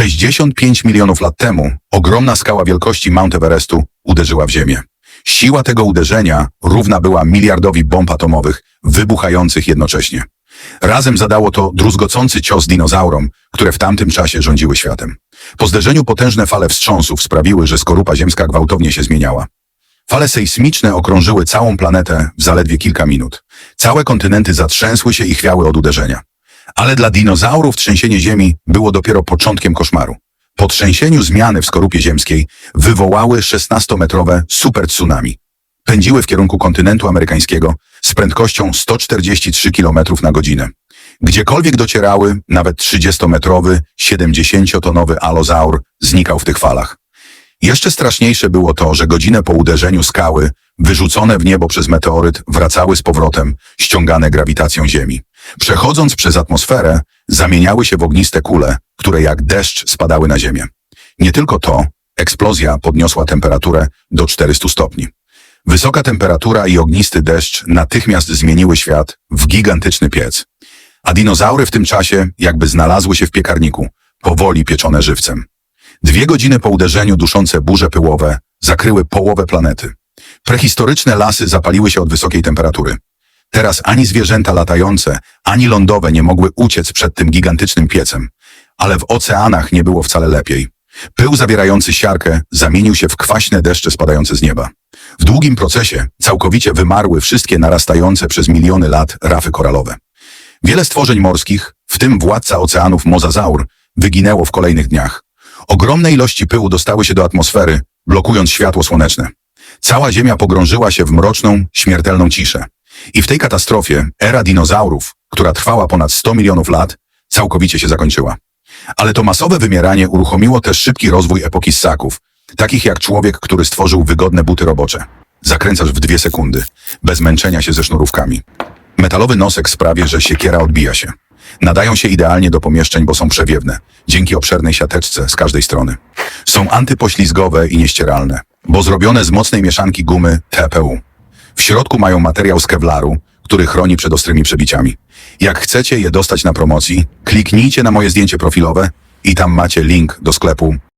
65 milionów lat temu ogromna skała wielkości Mount Everestu uderzyła w Ziemię. Siła tego uderzenia równa była miliardowi bomb atomowych wybuchających jednocześnie. Razem zadało to druzgocący cios dinozaurom, które w tamtym czasie rządziły światem. Po zderzeniu potężne fale wstrząsów sprawiły, że skorupa ziemska gwałtownie się zmieniała. Fale sejsmiczne okrążyły całą planetę w zaledwie kilka minut. Całe kontynenty zatrzęsły się i chwiały od uderzenia. Ale dla dinozaurów trzęsienie Ziemi było dopiero początkiem koszmaru. Po trzęsieniu zmiany w skorupie ziemskiej wywołały 16-metrowe super tsunami. Pędziły w kierunku kontynentu amerykańskiego z prędkością 143 km na godzinę. Gdziekolwiek docierały, nawet 30-metrowy, 70-tonowy alozaur znikał w tych falach. Jeszcze straszniejsze było to, że godzinę po uderzeniu skały, wyrzucone w niebo przez meteoryt, wracały z powrotem, ściągane grawitacją Ziemi. Przechodząc przez atmosferę, zamieniały się w ogniste kule, które jak deszcz spadały na Ziemię. Nie tylko to, eksplozja podniosła temperaturę do 400 stopni. Wysoka temperatura i ognisty deszcz natychmiast zmieniły świat w gigantyczny piec. A dinozaury w tym czasie jakby znalazły się w piekarniku, powoli pieczone żywcem. Dwie godziny po uderzeniu duszące burze pyłowe zakryły połowę planety. Prehistoryczne lasy zapaliły się od wysokiej temperatury. Teraz ani zwierzęta latające, ani lądowe nie mogły uciec przed tym gigantycznym piecem. Ale w oceanach nie było wcale lepiej. Pył zawierający siarkę zamienił się w kwaśne deszcze spadające z nieba. W długim procesie całkowicie wymarły wszystkie narastające przez miliony lat rafy koralowe. Wiele stworzeń morskich, w tym władca oceanów mozazaur, wyginęło w kolejnych dniach. Ogromne ilości pyłu dostały się do atmosfery, blokując światło słoneczne. Cała Ziemia pogrążyła się w mroczną, śmiertelną ciszę. I w tej katastrofie era dinozaurów, która trwała ponad 100 milionów lat, całkowicie się zakończyła. Ale to masowe wymieranie uruchomiło też szybki rozwój epoki ssaków, takich jak człowiek, który stworzył wygodne buty robocze. Zakręcasz w dwie sekundy, bez męczenia się ze sznurówkami. Metalowy nosek sprawia, że siekiera odbija się. Nadają się idealnie do pomieszczeń, bo są przewiewne, dzięki obszernej siateczce z każdej strony. Są antypoślizgowe i nieścieralne, bo zrobione z mocnej mieszanki gumy TPU. W środku mają materiał z kevlaru, który chroni przed ostrymi przebiciami. Jak chcecie je dostać na promocji, kliknijcie na moje zdjęcie profilowe i tam macie link do sklepu